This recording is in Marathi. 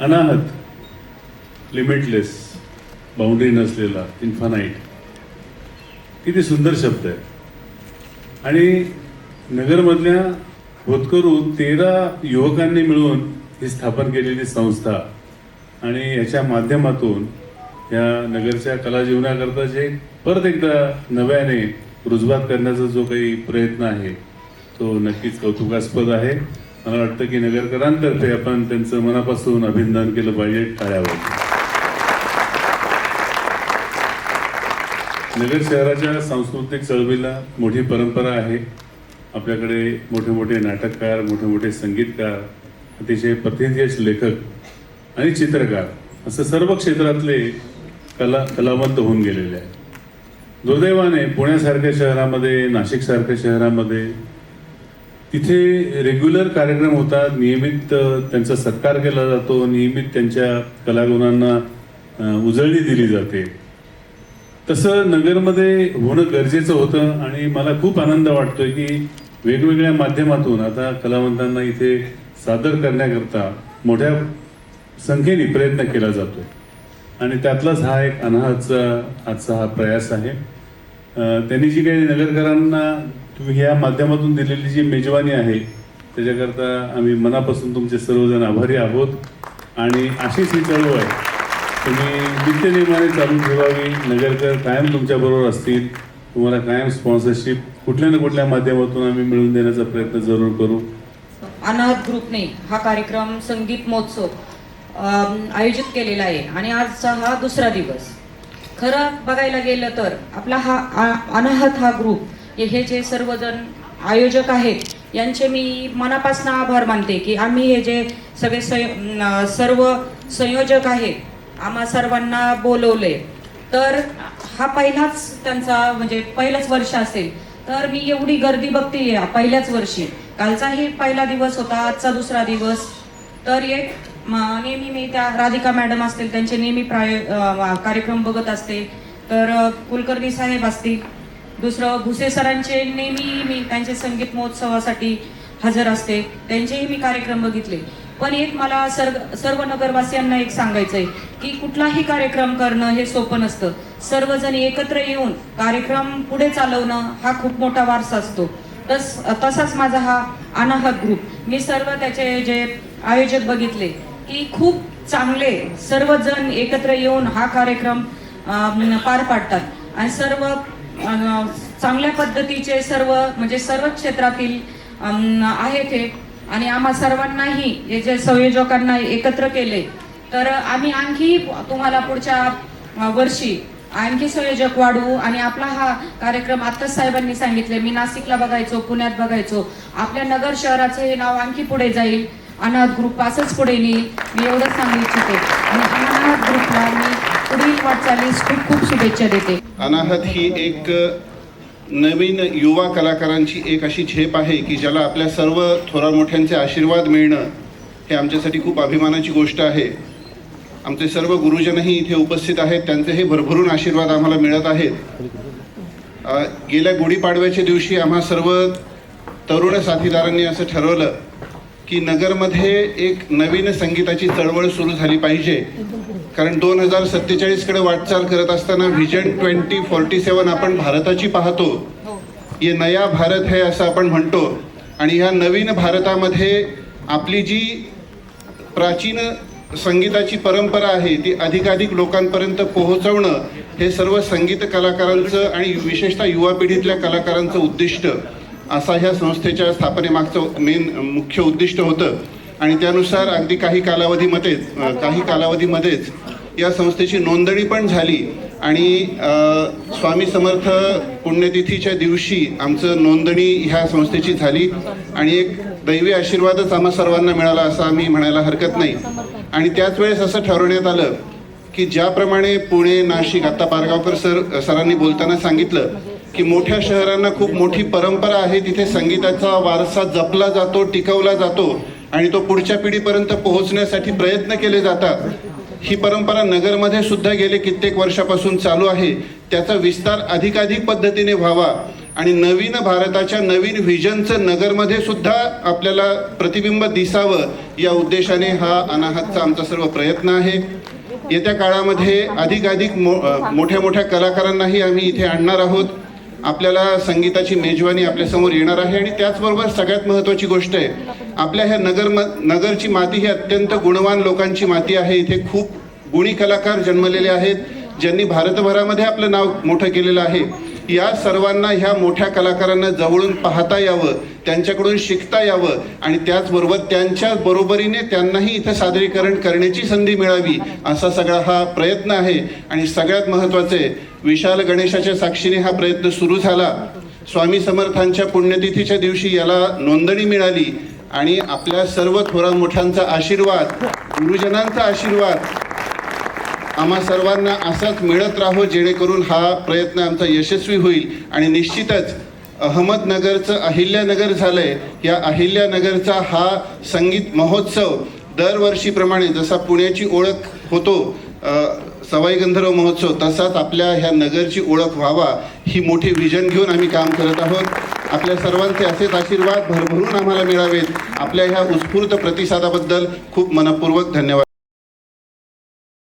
अनाहत लिमिटलेस बाउंड्री नसलेला इन्फानाईट किती सुंदर शब्द आहे. आणि नगरमधल्या होतकरू तेरा युवकांनी मिळून ही स्थापन केलेली संस्था आणि याच्या माध्यमातून या नगरच्या कला जीवनाकरता जे परत एकदा नव्याने रुजवात करण्याचा जो काही प्रयत्न आहे तो नक्कीच कौतुकास्पद आहे. मला वाटतं की नगरकरांतर्फे आपण त्यांचं मनापासून अभिनंदन केलं पाहिजे टाळ्यावर. नगर शहराच्या सांस्कृतिक चळवळीला मोठी परंपरा आहे. आपल्याकडे मोठे मोठे नाटककार मोठे मोठे संगीतकार अतिशय प्रतिनिधीश लेखक आणि चित्रकार असं सर्व क्षेत्रातले कला कलावंत होऊन गेलेले आहेत. दुर्दैवाने पुण्यासारख्या शहरामध्ये नाशिकसारख्या शहरामध्ये तिथे रेग्युलर कार्यक्रम होतात नियमित त्यांचा सत्कार केला जातो नियमित त्यांच्या कलागुणांना उजळणी दिली जाते. तसं नगरमध्ये होणं गरजेचं होतं आणि मला खूप आनंद वाटतोय की वेगवेगळ्या माध्यमातून आता कलावंतांना इथे सादर करण्याकरता मोठ्या संख्येने प्रयत्न केला जातोय. आणि त्यातलाच हा एक अनाहाचा आजचा हा प्रयास आहे. त्यांनी जी काही नगरकरांना तुम्ही ह्या माध्यमातून दिलेली जी मेजवानी आहे त्याच्याकरता आम्ही मनापासून तुमचे सर्वजण आभारी आहोत. आणि अशीच ही चळवळ आहे. तुम्ही नित्यनेमाने चालू ठेवावी नगरकर कायम तुमच्याबरोबर असतील. तुम्हाला कायम स्पॉन्सरशिप कुठल्या ना कुठल्या माध्यमातून आम्ही मिळवून देण्याचा प्रयत्न जरूर करू. अनाथ ग्रुपने हा कार्यक्रम संगीत महोत्सव आयोजित केलेला आहे. आणि आजचा हा दुसरा दिवस. खरं बघायला गेलं तर आपला हा आ- अनाहत हा ग्रुप हे जे सर्वजण आयोजक आहेत यांचे मी मनापासून आभार मानते की आम्ही हे जे सगळे संय सर्व संयोजक आहेत आम्हा सर्वांना बोलवले. तर हा पहिलाच त्यांचा म्हणजे पहिलंच वर्ष असेल तर मी एवढी गर्दी बघते पहिल्याच वर्षी. कालचाही पहिला दिवस होता आजचा दुसरा दिवस. तर एक नेहमी मी त्या राधिका मॅडम असतील त्यांचे नेहमी प्राय कार्यक्रम बघत असते. तर कुलकर्णी साहेब असतील. दुसरं भुसे सरांचे नेहमी मी त्यांचे संगीत महोत्सवासाठी हजर असते. त्यांचेही मी कार्यक्रम बघितले. पण एक मला सर्व सर्व नगरवासियांना एक सांगायचं आहे की कुठलाही कार्यक्रम करणं हे सोपं नसतं. सर्वजण एकत्र येऊन कार्यक्रम पुढे चालवणं हा खूप मोठा वारसा असतो. तस तसाच माझा हा अनाहत ग्रुप मी सर्व त्याचे जे आयोजक बघितले की खूप चांगले सर्वजण एकत्र येऊन हा कार्यक्रम पार पाडतात. आणि सर्व चांगल्या पद्धतीचे सर्व म्हणजे सर्व क्षेत्रातील आहेत हे. आणि आम्हा सर्वांनाही हे जे संयोजकांना एकत्र केले तर आम्ही आणखी तुम्हाला पुढच्या वर्षी आणखी संयोजक वाढवू. आणि आपला हा कार्यक्रम आत्ताच साहेबांनी सांगितले मी नाशिकला बघायचो पुण्यात बघायचो. आपल्या नगर शहराचं हे नाव आणखी पुढे जाईल. अनाथ ग्रुप असंच पुढे नेईल मी एवढंच सांगू इच्छिते. आणि अनाथ ग्रुपला मी पुढील वाटचालीस खूप खूप शुभेच्छा देते. अनाहत ही एक नवीन युवा कलाकारांची एक अशी झेप आहे की ज्याला आपल्या सर्व थोरा मोठ्यांचे आशीर्वाद मिळणं हे आमच्यासाठी खूप अभिमानाची गोष्ट आहे. आमचे सर्व गुरुजनही इथे उपस्थित आहेत त्यांचे हे भरभरून आशीर्वाद आम्हाला मिळत आहेत. गेल्या गुढीपाडव्याच्या दिवशी आम्हा सर्व तरुण साथीदारांनी असं ठरवलं की नगरमध्ये एक नवीन संगीताची चळवळ सुरू झाली पाहिजे. कारण दोन हजार सत्तेचाळीसकडे वाटचाल करत असताना व्हिजन ट्वेंटी फॉर्टी सेवन आपण भारताची पाहतो. ये नया भारत है असं आपण म्हणतो. आणि ह्या नवीन भारतामध्ये आपली जी प्राचीन संगीताची परंपरा आहे ती अधिकाधिक लोकांपर्यंत पोहोचवणं हे सर्व संगीत कलाकारांचं आणि विशेषतः युवा पिढीतल्या कलाकारांचं उद्दिष्ट. असा ह्या संस्थेच्या स्थापनेमागचं मेन मुख्य उद्दिष्ट होतं. आणि त्यानुसार अगदी काही कालावधीमध्येच काही कालावधीमध्येच या संस्थेची नोंदणी पण झाली. आणि स्वामी समर्थ पुण्यतिथीच्या दिवशी आमचं नोंदणी ह्या संस्थेची झाली. आणि एक दैवी आशीर्वादच आम्हा सर्वांना मिळाला असं आम्ही म्हणायला हरकत नाही. आणि त्याच वेळेस असं ठरवण्यात आलं की ज्याप्रमाणे पुणे नाशिक आता पारगावकर सर सरांनी बोलताना सांगितलं की मोठ्या शहरांना खूप मोठी परंपरा आहे. तिथे संगीताचा वारसा जपला जातो टिकवला जातो आणि तो पुढच्या पिढीपर्यंत पोहोचण्यासाठी प्रयत्न केले जातात. ही परंपरा नगरमध्ये सुद्धा गेले कित्येक वर्षापासून चालू आहे. त्याचा विस्तार अधिकाधिक पद्धतीने व्हावा आणि नवीन भारताच्या नवीन व्हिजनचं नगरमध्ये सुद्धा आपल्याला प्रतिबिंब दिसावं या उद्देशाने हा अनाहतचा आमचा सर्व प्रयत्न आहे. येत्या काळामध्ये अधिकाधिक मो मोठ्या मोठ्या कलाकारांनाही आम्ही इथे आणणार आहोत. आपल्याला संगीताची मेजवानी आपल्यासमोर येणार आहे आणि त्याचबरोबर सगळ्यात महत्त्वाची गोष्ट आहे आपल्या ह्या नगर नगरची माती ही अत्यंत गुणवान लोकांची माती आहे. इथे खूप गुणी कलाकार जन्मलेले आहेत ज्यांनी भारतभरामध्ये आपलं नाव मोठं केलेलं आहे. या सर्वांना ह्या मोठ्या कलाकारांना जवळून पाहता यावं त्यांच्याकडून शिकता यावं आणि त्याचबरोबर त्यांच्या बरोबरीने त्यांनाही इथं सादरीकरण करण्याची संधी मिळावी असा सगळा हा प्रयत्न आहे. आणि सगळ्यात महत्त्वाचे विशाल गणेशाच्या साक्षीने हा प्रयत्न सुरू झाला. स्वामी समर्थांच्या पुण्यतिथीच्या दिवशी याला नोंदणी मिळाली आणि आपल्या सर्व थोरा मोठ्यांचा आशीर्वाद गुरुजनांचा आशीर्वाद आम्हा सर्वांना असाच मिळत राहो जेणेकरून हा प्रयत्न आमचा यशस्वी होईल. आणि निश्चितच अहमदनगरचं अहिल्यानगर झालं आहे या अहिल्यानगरचा हा संगीत महोत्सव दरवर्षीप्रमाणे जसा पुण्याची ओळख होतो सवाई गंधर्व महोत्सव तसाच आपल्या ह्या नगरची ओळख व्हावा ही मोठी विजन घेऊन आम्ही काम करत आहोत. आपल्या सर्वांचे असेच आशीर्वाद भरभरून आम्हाला मिळावेत. आपल्या ह्या उत्स्फूर्त प्रतिसादाबद्दल खूप मनपूर्वक धन्यवाद.